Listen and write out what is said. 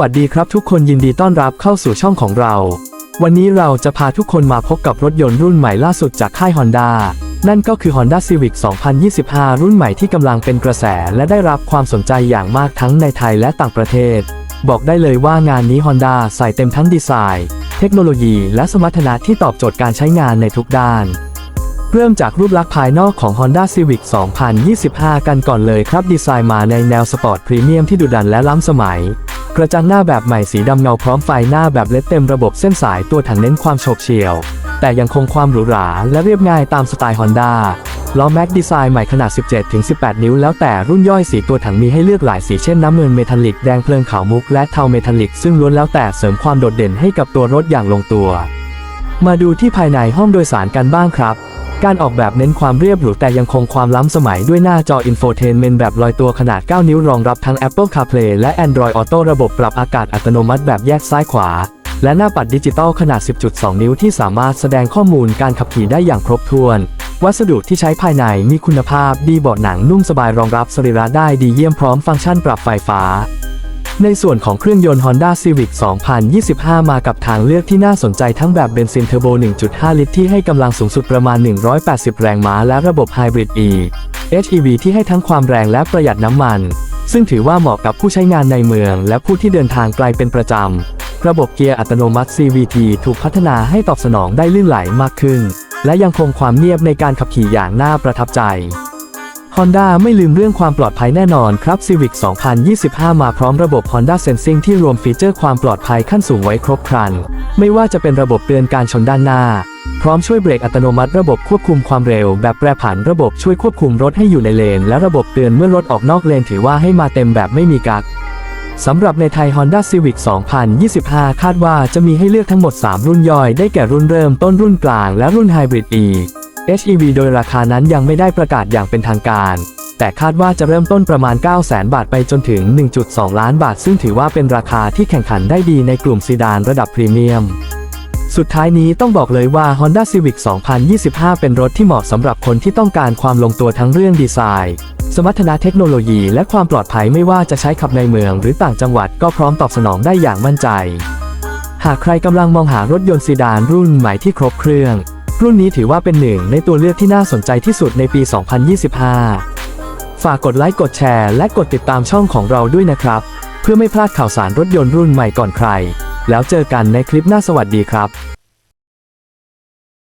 วัสดีครับทุกคนยินดีต้อนรับเข้าสู่ช่องของเรา วันนี้เราจะพาทุกคนมาพบกับรถยนต์รุ่นใหม่ล่าสุดจากค่าย Honda นั่นก็คือ Honda Civic 2025 รุ่นใหม่ที่กำลังเป็นกระแสและได้รับความสนใจอย่างมากทั้งในไทยและต่างประเทศ บอกได้เลยว่างานนี้ Honda ใส่เต็มทั้งดีไซน์ เทคโนโลยีและสมรรถนะที่ตอบโจทย์การใช้งานในทุกด้าน เริ่มจากรูปลักษณ์ภายนอกของ Honda Civic 2025 กันก่อนเลยครับดีไซน์มาในแนวสปอร์ตพรีเมียมที่ดุดันและล้ำสมัย กระจังหน้าแบบใหม่สีดำเงาพร้อมไฟหน้าแบบเลดเต็มระบบเส้นสายตัวถังเน้นความโฉบเฉี่ยว แต่ยังคงความหรูหราและเรียบง่ายตามสไตล์ Honda ล้อแม็กดีไซน์ใหม่ขนาด 17-18 นิ้ว แล้วแต่รุ่นย่อยสีตัวถังมีให้เลือกหลายสีเช่นน้ำเงินเมทัลลิก แดงเพลิงขาวมุก และเทาเมทัลลิก ซึ่งล้วนแล้วแต่เสริมความโดดเด่นให้กับตัวรถอย่างลงตัว มาดูที่ภายในห้องโดยสารกันบ้างครับ การออกแบบเน้นความเรียบหรูแต่ยังคงความล้ำสมัยด้วยหน้าจออินโฟเทนเมนต์แบบลอยตัวขนาด 9 นิ้วรองรับทั้ง Apple CarPlay และ Android Auto ระบบปรับอากาศอัตโนมัติแบบแยกซ้ายขวา และหน้าปัดดิจิตอลขนาด 10.2 นิ้วที่สามารถแสดงข้อมูลการขับขี่ได้อย่างครบถ้วน วัสดุที่ใช้ภายในมีคุณภาพดีเบาะหนังนุ่มสบายรองรับสรีระได้ดีเยี่ยมพร้อมฟังก์ชันปรับไฟฟ้า ในส่วนของเครื่องยนต์ Honda Civic 2025 มากับทางเลือกที่น่าสนใจทั้งแบบเบนซินเทอร์โบ 1.5 ลิตรที่ให้กำลังสูงสุดประมาณ 180 แรงม้าและระบบไฮบริด E HEV ที่ให้ทั้งความแรงและประหยัดน้ำมัน ซึ่งถือว่าเหมาะกับผู้ใช้งานในเมือง และผู้ที่เดินทางไกลเป็นประจำ ระบบเกียร์อัตโนมัติ CVT ถูกพัฒนาให้ตอบสนองได้ลื่นไหลมากขึ้น และยังคงความเงียบในการขับขี่อย่างน่าประทับใจ Honda ไม่ลืมเรื่องความปลอดภัยแน่นอนครับ Civic 2025 มาพร้อมระบบ Honda Sensing ที่รวมฟีเจอร์ความปลอดภัยขั้นสูงไว้ครบครัน ไม่ว่าจะเป็นระบบเตือนการชนด้านหน้า พร้อมช่วยเบรกอัตโนมัติระบบควบคุมความเร็ว แบบแปรผันระบบช่วยควบคุมรถให้อยู่ในเลน และระบบเตือนเมื่อรถออกนอกเลนถือว่าให้มาเต็มแบบไม่มีกักสำหรับในไทย Honda Civic 2025 คาดว่าจะมีให้เลือกทั้งหมด 3 รุ่นย่อยได้แก่รุ่นเริ่มต้นรุ่นกลางและรุ่น Hybrid E HEV โดยราคานั้นยังไม่ได้ประกาศอย่างเป็นทางการ แต่คาดว่าจะเริ่มต้นประมาณ900,000 บาทไปจนถึง 1.2 ล้านบาท ซึ่งถือว่าเป็นราคาที่แข่งขันได้ดีในกลุ่มซีดานระดับพรีเมียม สุดท้ายนี้ต้องบอกเลยว่า Honda Civic 2025 เป็นรถที่เหมาะสำหรับคนที่ต้องการความลงตัวทั้งเรื่องดีไซน์ สมรรถนะเทคโนโลยี และความปลอดภัยไม่ว่าจะใช้ขับในเมืองหรือต่างจังหวัดก็พร้อมตอบสนองได้อย่างมั่นใจ หากใครกำลังมองหารถยนต์ซีดานรุ่นใหม่ที่ครบเครื่อง รุ่นนี้ถือว่าเป็นหนึ่งในตัวเลือกที่น่าสนใจที่สุดในปี 2025 ฝากกดไลค์กดแชร์และกดติดตามช่องของเราด้วยนะครับ เพื่อไม่พลาดข่าวสารรถยนต์รุ่นใหม่ก่อนใคร แล้วเจอกันในคลิปหน้าสวัสดีครับ